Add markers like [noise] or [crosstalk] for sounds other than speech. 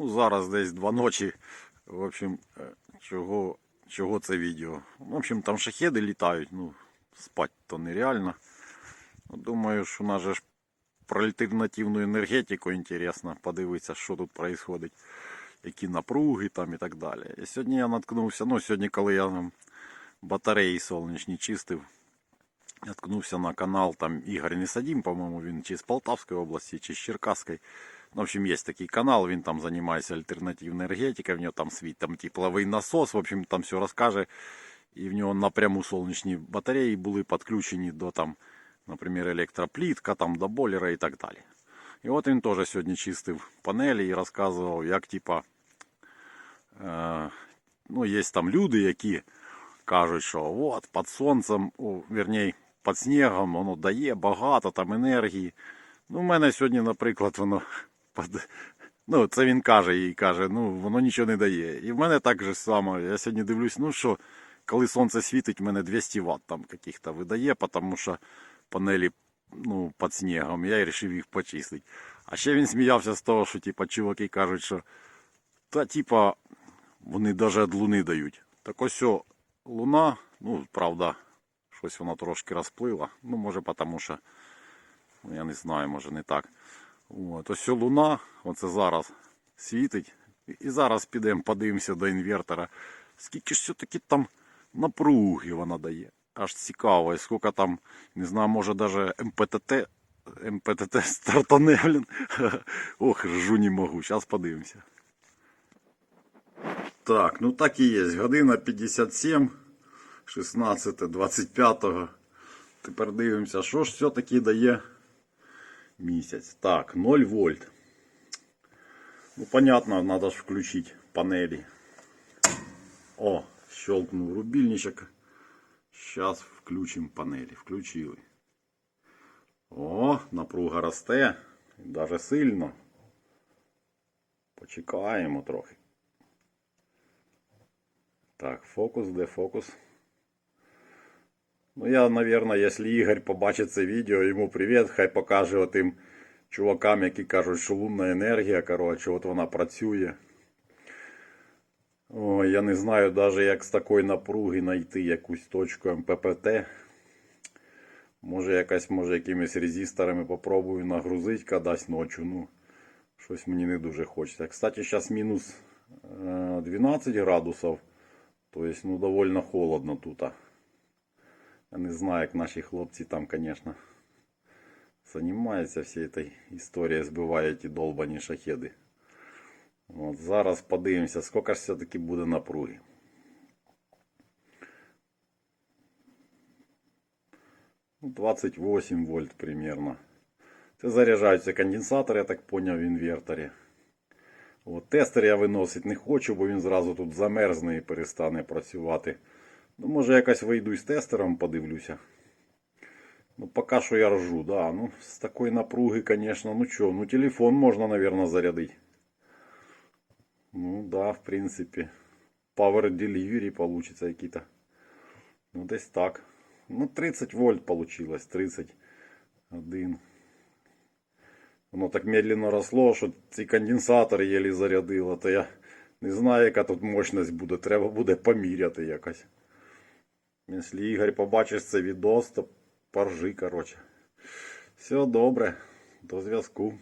Ну, зараз десь два ночі. В общем, е, чого, чого це відео? В общем, там шахеди літають, ну, спать то нереально. Ну, Думаю, що нас же ж про альтернативну енергетику інтересно подивитися, що тут відбувається, які напруги там і так далі. І сьогодні я наткнувся, ну сьогодні, коли я там батареї сонячні чистив, наткнувся на канал там Ігор Несадім, по-моєму, він чи з Полтавської області, чи з Черкаської. Ну, в общем, є такий канал, він там займається альтернативною енергетикою, в нього там свій там тепловий насос, в общем, там все розкаже. І в нього напряму сонячні батареї були підключені до там, наприклад, електроплітка, там, до бойлера і так далі. І от він теж сьогодні чистив панелі і розказував, як типа, е, ну, є там люди, які кажуть, що от під сонцем, о, вірні, під снігом воно дає багато там енергії. Ну, в мене сьогодні, наприклад, воно під... Ну, це він каже і каже, ну воно нічого не дає. І в мене так же само. Я сьогодні дивлюсь, ну що, коли сонце світить, в мене 200 Вт там каких-то видає, тому що панелі ну, під снігом, я вирішив їх почистити. А ще він сміявся з того, що типа, чуваки кажуть, що та типа вони навіть від луни дають. Так ось о, луна, ну, правда, щось вона трошки розплила. Ну, може, тому що, ну, я не знаю, може не так. От, ось луна, оце зараз світить. І зараз підемо, подивимося до інвертора. Скільки ж все-таки там напруги вона дає. Аж цікаво, і скільки там, не знаю, може навіть МПТТ, МПТТ стартане, блін. [laughs] Ох, ржу не можу. Зараз подивимося. Так, ну так і є. Година 57, 16, 25. Тепер дивимося, що ж все-таки дає місяць. Так, 0 вольт. Ну, понятно, надо ж включить панели. О, щелкнул рубильничек. Сейчас включим панели. Включили. О, напруга росте. Даже сильно. Почекаємо трохи. Так, фокус, де фокус? Ну, я, наверное, якщо Ігор побачить це відео, йому привіт, хай покаже отим чувакам, які кажуть, що лунна енергія, коротше, от вона працює. Ой, я не знаю навіть, як з такої напруги знайти якусь точку МППТ. Може, якась, може, якимись резисторами попробую нагрузити кудись ночі. Ну, щось мені не дуже хочеться. Кстати, зараз мінус е, 12 градусів. Тобто, ну, довольно холодно тут. Я не знаю, як наші хлопці там, звісно, займаються всією цією історією, збивають ті долбані шахеди. От зараз подивимося, скільки ж все-таки буде напруги. Ну, 28 вольт примерно. Це заряджаються конденсатори, я так поняв, в інверторі. От, тестер я виносити не хочу, бо він зразу тут замерзне і перестане працювати. Ну, може якось вийду із тестером, подивлюся. Ну, поки що я ржу, да. Ну, з такої напруги, конечно, ну що, ну телефон можна, наверное, зарядити. Ну да, в принципе. Power delivery получится какие-то. Ну, десь так. Ну, 30 вольт получилось. 31. Воно так медленно росло, що ці конденсатори єлі зарядило. То я не знаю, яка тут мощність буде. Треба буде поміряти якось. Якщо Ігор побачиш це відос, то поржи, короче. Все добре. До зв'язку.